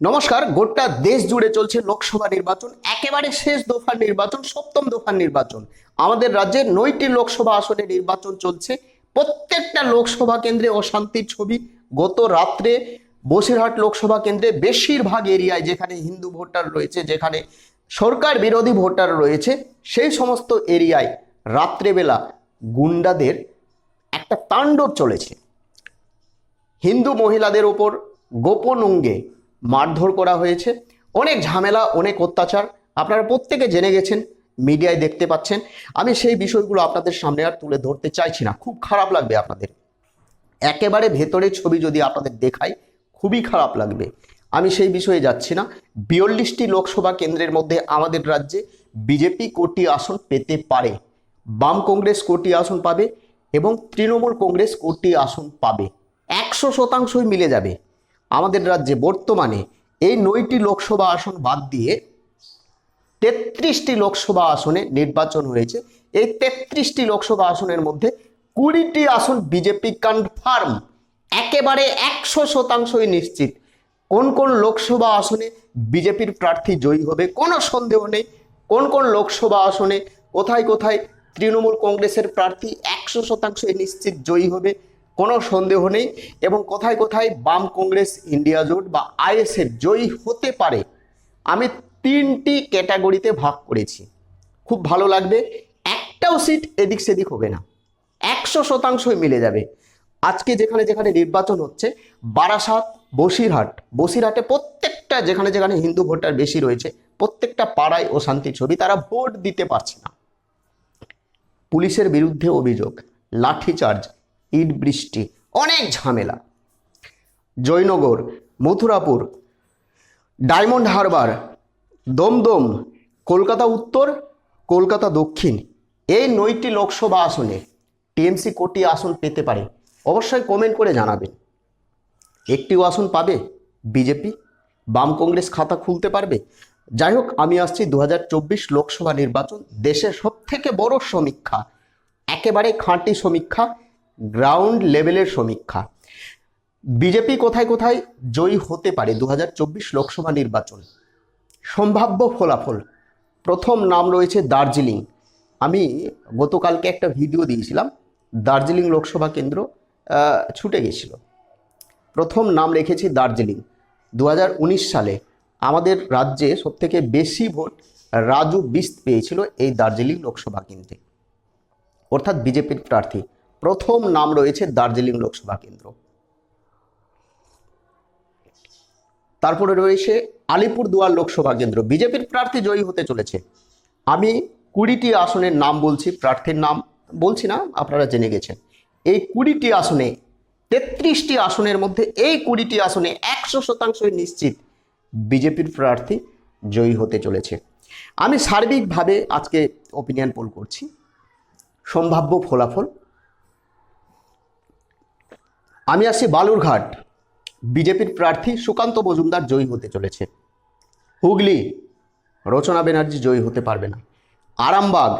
নমস্কার, গোটা দেশ জুড়ে চলছে লোকসভা নির্বাচন, একেবারে শেষ দফার নির্বাচন, সপ্তম দফার নির্বাচন। আমাদের রাজ্যে নয়টি লোকসভা আসনে নির্বাচন চলছে। প্রত্যেকটা লোকসভা কেন্দ্রে অশান্তির ছবি। গত রাত্রে বসিরহাট লোকসভা কেন্দ্রে বেশিরভাগ এরিয়ায় যেখানে হিন্দু ভোটার রয়েছে, যেখানে সরকার বিরোধী ভোটার রয়েছে, সেই সমস্ত এরিয়ায় রাত্রেবেলা গুন্ডাদের একটা তাণ্ডব চলেছে। হিন্দু মহিলাদের ওপর গোপন অঙ্গে মারধর করা হয়েছে। অনেক ঝামেলা, অনেক অত্যাচার। আপনারা প্রত্যেকে জেনে গেছেন, মিডিয়ায় দেখতে পাচ্ছেন। আমি সেই বিষয়গুলো আপনাদের সামনে আর তুলে ধরতে চাইছি না। খুব খারাপ লাগবে আপনাদের। একেবারে ভেতরের ছবি যদি আপনাদের দেখাই, খুবই খারাপ লাগবে। আমি সেই বিষয়ে যাচ্ছি না। বিয়াল্লিশটি লোকসভা কেন্দ্রের মধ্যে আমাদের রাজ্যে বিজেপি কোটি আসন পেতে পারে। বাম কংগ্রেস কোটি আসন পাবে এবং তৃণমূল কংগ্রেস কোটি আসন পাবে। একশো শতাংশই মিলে যাবে। আমাদের রাজ্যে বর্তমানে এই নয়টি লোকসভা আসন বাদ দিয়ে তেত্রিশটি লোকসভা আসনে নির্বাচন হয়েছে। এই তেত্রিশটি লোকসভা আসনের মধ্যে কুড়িটি আসন বিজেপি কনফার্ম একেবারে একশো শতাংশই নিশ্চিত। কোন কোন লোকসভা আসনে বিজেপির প্রার্থী জয়ী হবে কোনো সন্দেহ নেই। কোন কোন লোকসভা আসনে কোথায় কোথায় তৃণমূল কংগ্রেসের প্রার্থী একশো শতাংশই নিশ্চিত জয়ী হবে। কোনো সন্দেহ নেই এবং কোথায় কোথায় বাম কংগ্রেস, ইন্ডিয়া জোট বা আইএসএফ জয়ী হতে পারে, আমি তিনটি ক্যাটাগরিতে ভাগ করেছি। খুব ভালো লাগবে, একটাও সিট এদিক সেদিক হবে না, একশো শতাংশই মিলে যাবে। আজকে যেখানে যেখানে নির্বাচন হচ্ছে, বারাসাত, বসিরহাট, বসিরহাটে প্রত্যেকটা যেখানে যেখানে হিন্দু ভোটার বেশি রয়েছে, প্রত্যেকটা পাড়ায় ও অশান্তি ছবি তারা ভোট দিতে পারছে না। পুলিশের বিরুদ্ধে অভিযোগ লাঠিচার্জ ইট বৃষ্টি, অনেক ঝামেলা। জয়নগর, মথুরাপুর, ডায়মন্ড হারবার, দমদম, কলকাতা উত্তর, কলকাতা দক্ষিণ। এই নয়টি লোকসভা আসনে টিএমসি কোটি আসন পেতে পারে, অবশ্যই কমেন্ট করে জানাবেন। একটিও আসন পাবে বিজেপি, বাম কংগ্রেস খাতা খুলতে পারবে। যাই হোক, আমি আসছি দু হাজার চব্বিশ লোকসভা নির্বাচন, দেশের সব থেকে বড় সমীক্ষা, একেবারে খাঁটি সমীক্ষা। গ্রাউন্ড লেভেলের সমীক্ষা। বিজেপি কোথায় কোথায় জয়ী হতে পারে দু হাজার চব্বিশ লোকসভা নির্বাচন? সম্ভাব্য ফলাফল। প্রথম নাম রয়েছে দার্জিলিং। আমি গতকালকে একটা ভিডিও দিয়েছিলাম, দার্জিলিং লোকসভা কেন্দ্র ছুটে গেছিল। প্রথম নাম রেখেছি দার্জিলিং। দু হাজার উনিশ সালে আমাদের রাজ্যে সবথেকে বেশি ভোট রাজু বিস্ত পেয়েছিল এই দার্জিলিং লোকসভা কেন্দ্রে। অর্থাৎ বিজেপির প্রার্থী। প্রথম নাম রয়েছে দার্জিলিং লোকসভা কেন্দ্র। তারপরে রয়েছে আলিপুরদুয়ার লোকসভা কেন্দ্র। বিজেপির প্রার্থী জয়ী হতে চলেছে। আমি কুড়িটি আসনের নাম বলছি, প্রার্থীর নাম বলছি না, আপনারা জেনে গেছেন। এই কুড়িটি আসনে, তেত্রিশটি আসনের মধ্যে এই কুড়িটি আসনে একশো শতাংশই নিশ্চিত বিজেপির প্রার্থী জয়ী হতে চলেছে। আমি সার্বিকভাবে আজকে ওপিনিয়ন পোল করছি। সম্ভাব্য ফলাফল আমি আসছি বালুরঘাট। বিজেপির প্রার্থী সুকান্ত মজুমদার জয়ী হতে চলেছে। হুগলি, রচনা ব্যানার্জি জয়ী হতে পারবে না। আরামবাগ,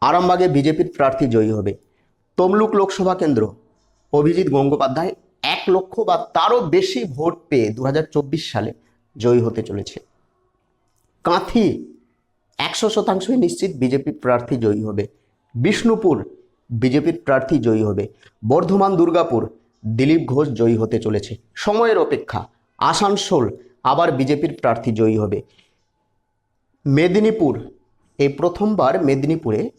আরামবাগে বিজেপির প্রার্থী জয়ী হবে। তমলুক লোকসভা কেন্দ্র, অভিজিৎ গঙ্গোপাধ্যায় এক লক্ষ বা তারও বেশি ভোট পেয়ে দু হাজার চব্বিশ সালে জয়ী হতে চলেছে। কাঁথি, একশো শতাংশই নিশ্চিত বিজেপির প্রার্থী জয়ী হবে। বিষ্ণুপুর বিজেপির প্রার্থী জয়ী হবে। বর্ধমান, দুর্গাপুর, দিলীপ ঘোষ জয়ী হতে চলেছে। সময়ের অপেক্ষা, আসানসোল আবার বিজেপির প্রার্থী জয়ী হবে। মেদিনীপুর, এই প্রথমবার মেদিনীপুরে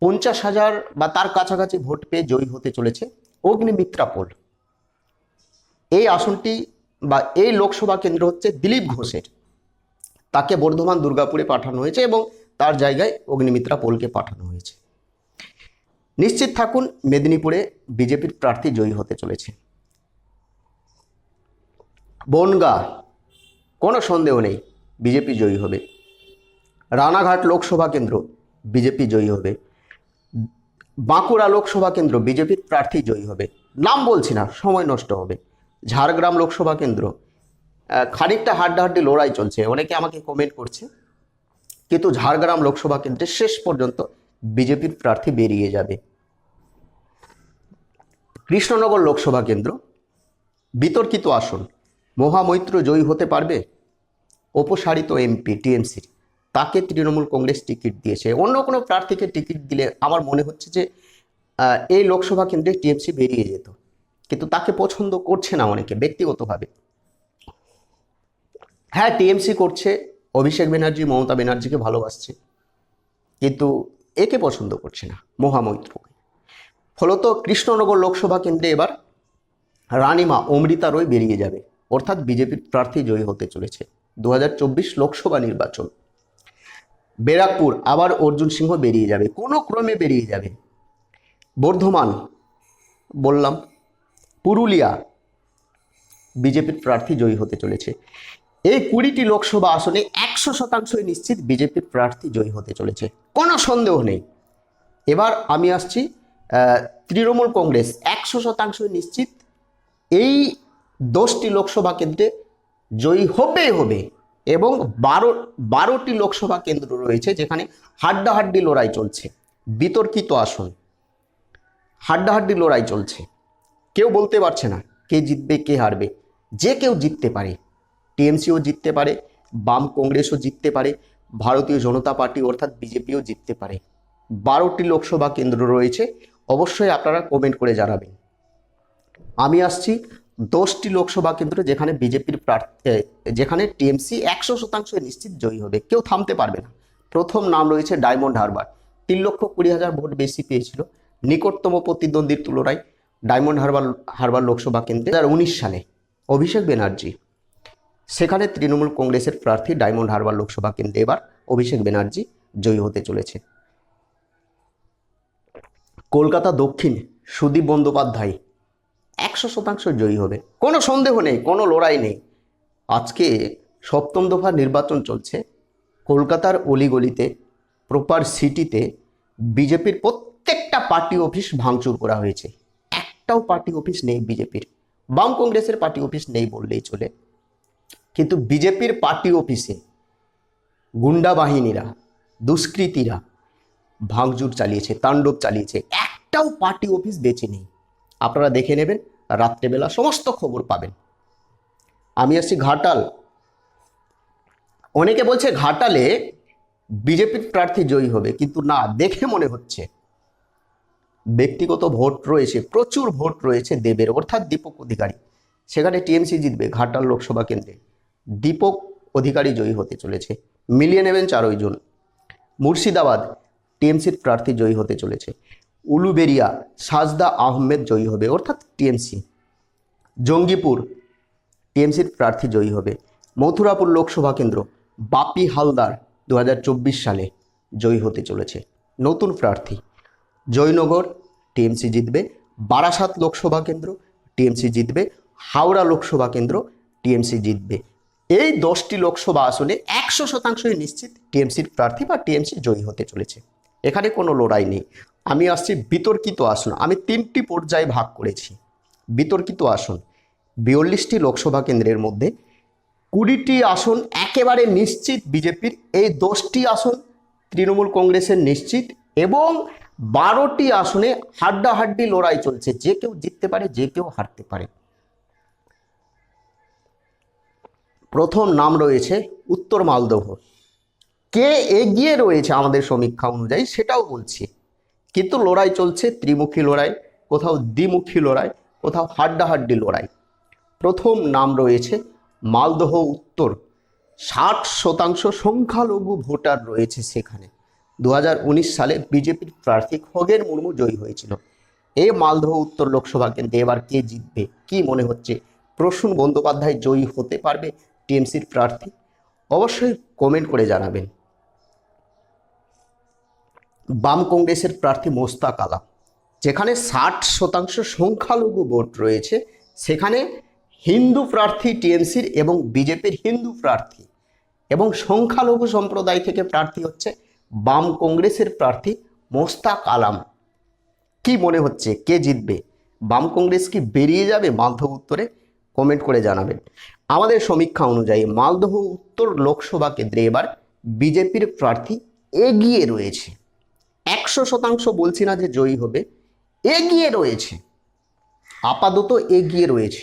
পঞ্চাশ হাজার বা তার কাছাকাছি ভোট পেয়ে জয়ী হতে চলেছে অগ্নিমিত্রা পোল। এই আসনটি বা এই লোকসভা কেন্দ্র হচ্ছে দিলীপ ঘোষের। তাকে বর্ধমান, দুর্গাপুরে পাঠানো হয়েছে এবং তার জায়গায় অগ্নিমিত্রা পোলকে পাঠানো হয়েছে। নিশ্চিত থাকুন, মেদিনীপুরে বিজেপির প্রার্থী জয়ী হতে চলেছে। বনগা, কোনো সন্দেহ নেই, বিজেপি জয়ী হবে। রানাঘাট লোকসভা কেন্দ্র, বিজেপি জয়ী হবে। বাঁকুড়া লোকসভা কেন্দ্র, বিজেপির প্রার্থী জয়ী হবে। নাম বলছি না, সময় নষ্ট হবে। ঝাড়গ্রাম লোকসভা কেন্দ্র খানিকটা হাড্ডাহাড্ডি লড়াই চলছে, অনেকে আমাকে কমেন্ট করছে। কিন্তু ঝাড়গ্রাম লোকসভা কেন্দ্রে শেষ পর্যন্ত বিজেপির প্রার্থী বেরিয়ে যাবে। কৃষ্ণনগর লোকসভা কেন্দ্র, বিতর্কিত আসন, মহামৈত্র জয়ী হতে পারবে? অপসারিত এমপি টিএমসির তাকে তৃণমূল কংগ্রেস টিকিট দিয়েছে। অন্য কোনো প্রার্থীকে টিকিট দিলে আমার মনে হচ্ছে যে এই লোকসভা কেন্দ্রে টিএমসি বেরিয়ে যেত। কিন্তু তাকে পছন্দ করছে না অনেকে, ব্যক্তিগতভাবে। হ্যাঁ টিএমসি করছে, অভিষেক ব্যানার্জি, মমতা ব্যানার্জিকে ভালোবাসছে, কিন্তু একে পছন্দ করছে না, মহামৈত্রকে। ফলত কৃষ্ণনগর লোকসভা কেন্দ্রে এবার রানিমা অমৃতা রয় বেরিয়ে যাবে। অর্থাৎ বিজেপির প্রার্থী জয়ী হতে চলেছে দু হাজার চব্বিশ লোকসভা নির্বাচন। ব্যারাকপুর আবার অর্জুন সিংহ বেরিয়ে যাবে। কোনো ক্রমে বেরিয়ে যাবে। বর্ধমান বললাম, পুরুলিয়া বিজেপির প্রার্থী জয়ী হতে চলেছে। এই কুড়িটি লোকসভা আসনে একশো শতাংশই নিশ্চিত বিজেপির প্রার্থী জয়ী হতে চলেছে। কোনো সন্দেহ নেই। এবার আমি আসছি তৃণমূল কংগ্রেস একশো শতাংশই নিশ্চিত। এই দশটি লোকসভা কেন্দ্রে জয়ী হবে হবে এবং বারো, বারোটি লোকসভা কেন্দ্র রয়েছে যেখানে হাড্ডাহাড্ডি লড়াই চলছে। বিতর্কিত আসন। হাড্ডাহাড্ডি লড়াই চলছে। কেউ বলতে পারছে না কে জিতবে, কে হারবে। যে কেউ জিততে পারে, টিএমসিও জিততে পারে, বাম কংগ্রেসও জিততে পারে, ভারতীয় জনতা পার্টি অর্থাৎ বিজেপিও জিততে পারে। বারোটি লোকসভা কেন্দ্র রয়েছে। অবশ্যই আপনারা কমেন্ট করে জানাবেন। আমি আসছি দশটি লোকসভা কেন্দ্র যেখানে বিজেপির প্রার্থী যেখানে টিএমসি একশো শতাংশ নিশ্চিত জয়ী হবে। কেউ থামতে পারবে না। প্রথম নাম রয়েছে ডায়মন্ড হারবার। তিন লক্ষ কুড়ি হাজার ভোট বেশি পেয়েছিল। নিকটতম প্রতিদ্বন্দ্বীর তুলনায় ডায়মন্ড হারবার হারবার লোকসভা কেন্দ্রে দু হাজার উনিশ সালে অভিষেক ব্যানার্জি। সেখানে তৃণমূল কংগ্রেসের প্রার্থী ডায়মন্ড হারবার লোকসভা কেন্দ্রে এবার অভিষেক ব্যানার্জি জয়ী হতে চলেছে। কলকাতা দক্ষিণ, সুদীপ বন্দ্যোপাধ্যায়। একশো শতাংশ জয়ী হবে। কোনো সন্দেহ নেই, কোনো লড়াই নেই। আজকে সপ্তম দফা নির্বাচন চলছে। কলকাতার অলিগলিতে, প্রপার সিটিতে বিজেপির প্রত্যেকটা পার্টি অফিস ভাঙচুর করা হয়েছে। একটাও পার্টি অফিস নেই বিজেপির। বাম কংগ্রেসের পার্টি অফিস নেই বললেই চলে। কিন্তু বিজেপির পার্টি অফিসে গুন্ডা বাহিনীরা, দুষ্কৃতীরা ভাঙচুর চালিয়েছে, তাণ্ডব চালিয়েছে, একটাও পার্টি অফিস বেঁচে নেই। আপনারা দেখে নেবেন, রাত্রেবেলা সমস্ত খবর পাবেন। আমি আসছি ঘাটাল। অনেকে বলছে ঘাটালে বিজেপির প্রার্থী জয়ী হবে, কিন্তু না, দেখে মনে হচ্ছে। ব্যক্তিগত ভোট রয়েছে, প্রচুর ভোট রয়েছে দেবের, অর্থাৎ দীপক অধিকারী। সেখানে টিএমসি জিতবে ঘাটাল লোকসভা কেন্দ্রে। দীপক অধিকারী জয়ী হতে চলেছে। মিলিয়ে নেবেন চারই জন। মুর্শিদাবাদ টিএমসির প্রার্থী জয়ী হতে চলেছে। উলুবেরিয়া সাজদা আহমেদ জয়ী হবে, অর্থাৎ টিএমসি। জঙ্গিপুর টিএমসির প্রার্থী জয়ী হবে। মথুরাপুর লোকসভা কেন্দ্র বাপি হালদার দু হাজার চব্বিশ সালে জয়ী হতে চলেছে। নতুন প্রার্থী। জয়নগর টিএমসি জিতবে। বারাসাত লোকসভা কেন্দ্র টিএমসি জিতবে। হাওড়া লোকসভা কেন্দ্র টিএমসি জিতবে। এই দশটি লোকসভা আসনে একশো শতাংশই নিশ্চিত টিএমসির প্রার্থী বা টিএমসি জয়ী হতে চলেছে। এখানে কোনো লড়াই নেই। আমি আসছি বিতর্কিত আসন। আমি তিনটি পর্যায়ে ভাগ করেছি। বিতর্কিত আসন। বিয়াল্লিশটি লোকসভা কেন্দ্রের মধ্যে কুড়িটি আসন একেবারে নিশ্চিত বিজেপির, এই দশটি আসন তৃণমূল কংগ্রেসের নিশ্চিত এবং বারোটি আসনে হাড্ডাহাড্ডি লড়াই চলছে। যে কেউ জিততে পারে, যে কেউ হারতে পারে। প্রথম নাম রয়েছে উত্তর মালদহ। কে এগিয়ে রয়েছে আমাদের সমীক্ষা অনুযায়ী সেটাও বলছি। কিন্তু লড়াই চলছে ত্রিমুখী লড়াই, কোথাও দ্বিমুখী লড়াই, কোথাও হাড্ডাহাড্ডি লড়াই। প্রথম নাম রয়েছে মালদহ উত্তর। ষাট শতাংশ সংখ্যালঘু ভোটার রয়েছে সেখানে। দু হাজার উনিশ সালে বিজেপির প্রার্থী খগেন মুর্মু জয়ী হয়েছিল। এই মালদহ উত্তর লোকসভা কেন্দ্রে এবার কে জিতবে, কি মনে হচ্ছে? প্রসূন বন্দ্যোপাধ্যায় জয়ী হতে পারবে টিএমসির প্রার্থী? অবশ্যই কমেন্ট করে জানাবেন। বাম কংগ্রেসের প্রার্থী মোস্তাক আলাম। যেখানে ষাট শতাংশ সংখ্যালঘু ভোট রয়েছে, সেখানে হিন্দু প্রার্থী টিএমসির এবং বিজেপির হিন্দু প্রার্থী এবং সংখ্যালঘু সম্প্রদায় থেকে প্রার্থী হচ্ছে বাম কংগ্রেসের প্রার্থী মোস্তাক আলাম। কি মনে হচ্ছে? কে জিতবে? বাম কংগ্রেস কি বেরিয়ে যাবে মালদহ উত্তরে? কমেন্ট করে জানাবেন। আমাদের সমীক্ষা অনুযায়ী মালদহ উত্তর লোকসভা কেন্দ্রে এবার বিজেপির প্রার্থী এগিয়ে রয়েছে। একশো শতাংশ বলছি না যে জয়ী হবে, এগিয়ে রয়েছে, আপাতত এগিয়ে রয়েছে।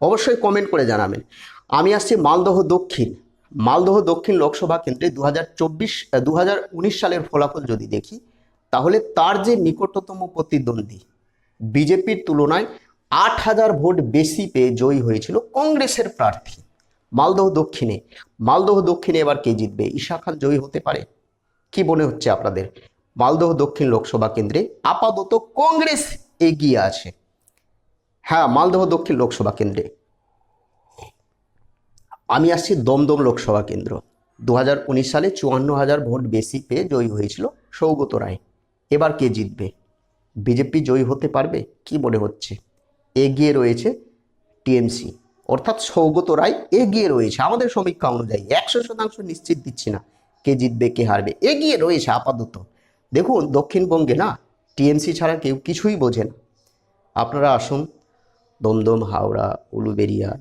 অবশ্যই কমেন্ট করে জানাবেন। আমি আসছি মালদহ দক্ষিণ। মালদহ দক্ষিণ লোকসভা কেন্দ্রে দু হাজার চব্বিশ উনিশ সালের ফলাফল যদি দেখি, তাহলে তার যে নিকটতম প্রতিদ্বন্দ্বী, বিজেপির তুলনায় আট হাজার ভোট বেশি পেয়ে জয়ী হয়েছিল কংগ্রেসের প্রার্থী মালদহ দক্ষিণে। মালদহ দক্ষিণে এবার কে জিতবে? ঈশা খান জয়ী হতে পারে? কি মনে হচ্ছে আপনাদের? মালদহ দক্ষিণ লোকসভা কেন্দ্রে আপাতত কংগ্রেস এগিয়ে আছে। হ্যাঁ মালদহ দক্ষিণ লোকসভা কেন্দ্রে। আমি আসছি দমদম লোকসভা কেন্দ্র। দু হাজার উনিশ সালে চুয়ান্ন হাজার ভোট বেশি পেয়ে জয়ী হয়েছিল সৌগত রায়। এবার কে জিতবে? বিজেপি জয়ী হতে পারবে? কি মনে হচ্ছে? এগিয়ে রয়েছে টিএমসি। অর্থাৎ সৌগত রায় এগিয়ে রয়েছে। আমাদের সমীক্ষা অনুযায়ী একশো শতাংশ নিশ্চিত দিচ্ছি না কে জিতবে, কে হারবে। এগিয়ে রয়েছে আপাতত দেখুন, দক্ষিণবঙ্গে না, টিএমসি ছাড়া কেউ কিছুই বোঝে না আপনারা আসুন, দমদম, হাওড়া, উলুবেরিয়া,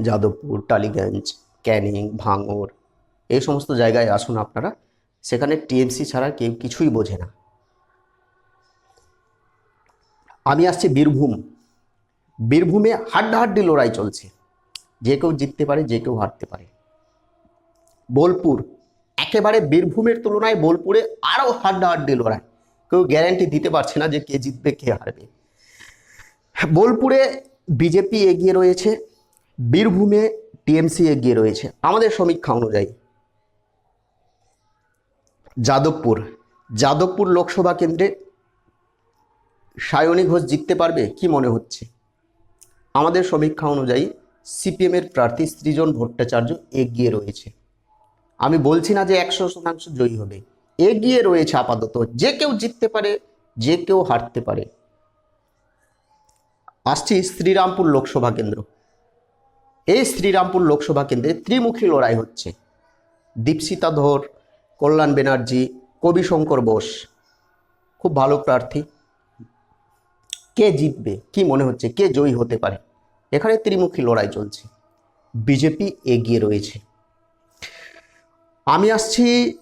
যাদবপুর, টালিগঞ্জ, ক্যানিং ভাঙড় এই সমস্ত জায়গায় আসুন আপনারা। সেখানে টিএমসি ছাড়া কেউ কিছুই বোঝে না। আমি আসছি বীরভূম। বীরভূমে হাড্ডাহাড্ডি লড়াই চলছে। যে কেউ জিততে পারে, যে কেউ হারতে পারে। বোলপুর একেবারে বীরভূমের তুলনায় বোলপুরে আরও হাড্ডাহাড্ডি লড়াই। কেউ গ্যারান্টি দিতে পারছে না যে কে জিতবে, কে হারবে। বোলপুরে বিজেপি এগিয়ে রয়েছে, বীরভূমে টিএমসি এগিয়ে রয়েছে। আমাদের সমীক্ষা অনুযায়ী যাদবপুর যাদবপুর লোকসভা কেন্দ্রে সায়নী ঘোষ জিততে পারবে কি মনে হচ্ছে? আমাদের সমীক্ষা অনুযায়ী সিপিএমের প্রার্থী সৃজন ভট্টাচার্য এগিয়ে রয়েছে। আমি বলছি না যে একশো শতাংশ জয়ী হবে। এগিয়ে রয়েছে আপাতত। যে কেউ জিততে পারে, যে কেউ হারতে পারে। আসছি শ্রীরামপুর লোকসভা কেন্দ্র। এই শ্রীরামপুর লোকসভা কেন্দ্রে ত্রিমুখী লড়াই হচ্ছে। দীপসিতা ধর, কল্যাণ ব্যানার্জি কবি শঙ্কর বোস। খুব ভালো প্রার্থী। কে জিতবে, কি মনে হচ্ছে, কে জয়ী হতে পারে? এখানে ত্রিমুখী লড়াই চলছে। বিজেপি এগিয়ে রয়েছে। আমি আসছি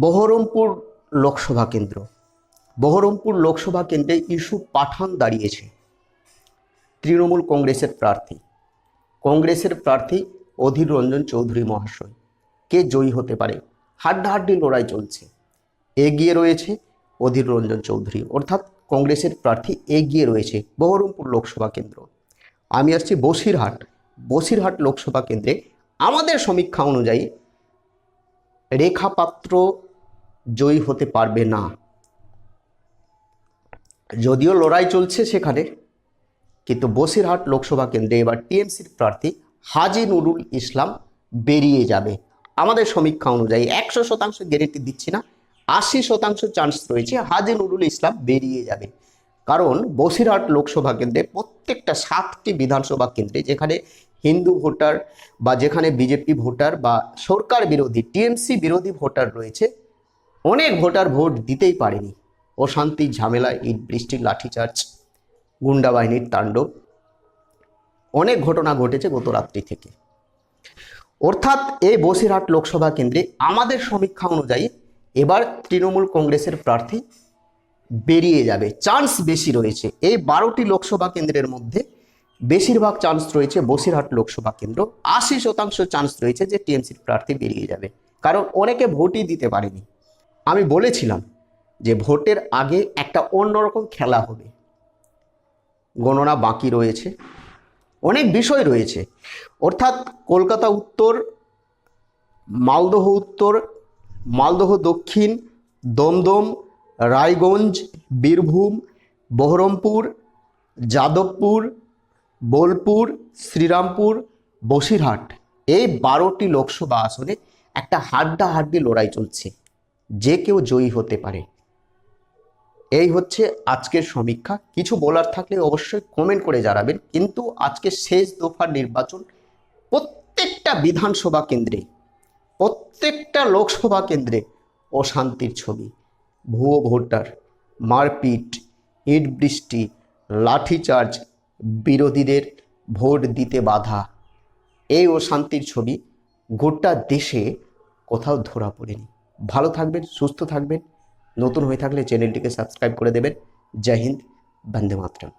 বহরমপুর লোকসভা কেন্দ্র। বহরমপুর লোকসভা কেন্দ্রে ইস্যু পাঠান দাঁড়িয়েছে তৃণমূল কংগ্রেসের প্রার্থী। কংগ্রেসের প্রার্থী অধীর রঞ্জন চৌধুরী মহাশয়। কে জয়ী হতে পারে? হাড্ডাহাড্ডি লড়াই চলছে। এগিয়ে রয়েছে অধীর রঞ্জন চৌধুরী। অর্থাৎ কংগ্রেসের প্রার্থী এগিয়ে রয়েছে বহরমপুর লোকসভা কেন্দ্র। আমি আসছি বসিরহাট। বসিরহাট লোকসভা কেন্দ্রে আমাদের সমীক্ষা অনুযায়ী রেখা পাত্র জয়ী হতে পারবে না। যদিও লড়াই চলছে সেখানে, কিন্তু বসিরহাট লোকসভা কেন্দ্রে এবার টিএমসির প্রার্থী হাজি নুরুল ইসলাম বেরিয়ে যাবে। আমাদের সমীক্ষা অনুযায়ী একশো শতাংশ গ্যারেন্টি দিচ্ছি না, আশি শতাংশ চান্স রয়েছে হাজি নুরুল ইসলাম বেরিয়ে যাবে। কারণ বসিরহাট লোকসভা কেন্দ্রে প্রত্যেকটা সাতটি বিধানসভা কেন্দ্রে যেখানে হিন্দু ভোটার বা যেখানে বিজেপি ভোটার বা সরকার বিরোধী, টিএমসি বিরোধী ভোটার রয়েছে, অনেক ভোটার ভোট দিতেই পারেনি। অশান্তি ঝামেলা ইট বৃষ্টির লাঠিচার্জ, গুন্ডা বাহিনীর তাণ্ডব। অনেক ঘটনা ঘটেছে গত রাত্রি থেকে। অর্থাৎ এই বসিরহাট লোকসভা কেন্দ্রে আমাদের সমীক্ষা অনুযায়ী এবার তৃণমূল কংগ্রেসের প্রার্থী বেরিয়ে যাবে। চান্স বেশি রয়েছে। এই বারোটি লোকসভা কেন্দ্রের মধ্যে বেশিরভাগ চান্স রয়েছে বসিরহাট লোকসভা কেন্দ্র। আশি শতাংশ চান্স রয়েছে যে টিএমসির প্রার্থী বেরিয়ে যাবে। কারণ অনেকে ভোটই দিতে পারেনি। আমি বলেছিলাম যে ভোটের আগে একটা অন্যরকম খেলা হবে। গণনা বাকি রয়েছে। অনেক বিষয় রয়েছে। অর্থাৎ কলকাতা উত্তর, মালদহ উত্তর, মালদহ দক্ষিণ, দমদম, রায়গঞ্জ, বীরভূম, বহরমপুর, যাদবপুর বোলপুর, শ্রীরামপুর, বসিরহাট এই বারোটি লোকসভা আসনে একটা হাড্ডাহাড্ডি লড়াই চলছে। যে কেউ জয়ী হতে পারে। এই হচ্ছে আজকের সমীক্ষা। কিছু বলার থাকলে অবশ্যই কমেন্ট করে জানাবেন। কিন্তু আজকে শেষ দফার নির্বাচন প্রত্যেকটা বিধানসভা কেন্দ্রে, প্রত্যেকটা লোকসভা কেন্দ্রে অশান্তির ছবি। ভুয়ো ভোটার, মারপিট, ইট বৃষ্টি, লাঠিচার্জ বিরোধীদের ভোট দিতে বাধা। এই ও শান্তির ছবি গোটা দেশে কোথাও ধরা পড়েনি। ভালো থাকবেন, সুস্থ থাকবেন। নতুন হয়ে থাকলে চ্যানেলটিকে সাবস্ক্রাইব করে দেবেন। জয় হিন্দ, বন্দে মাতরম।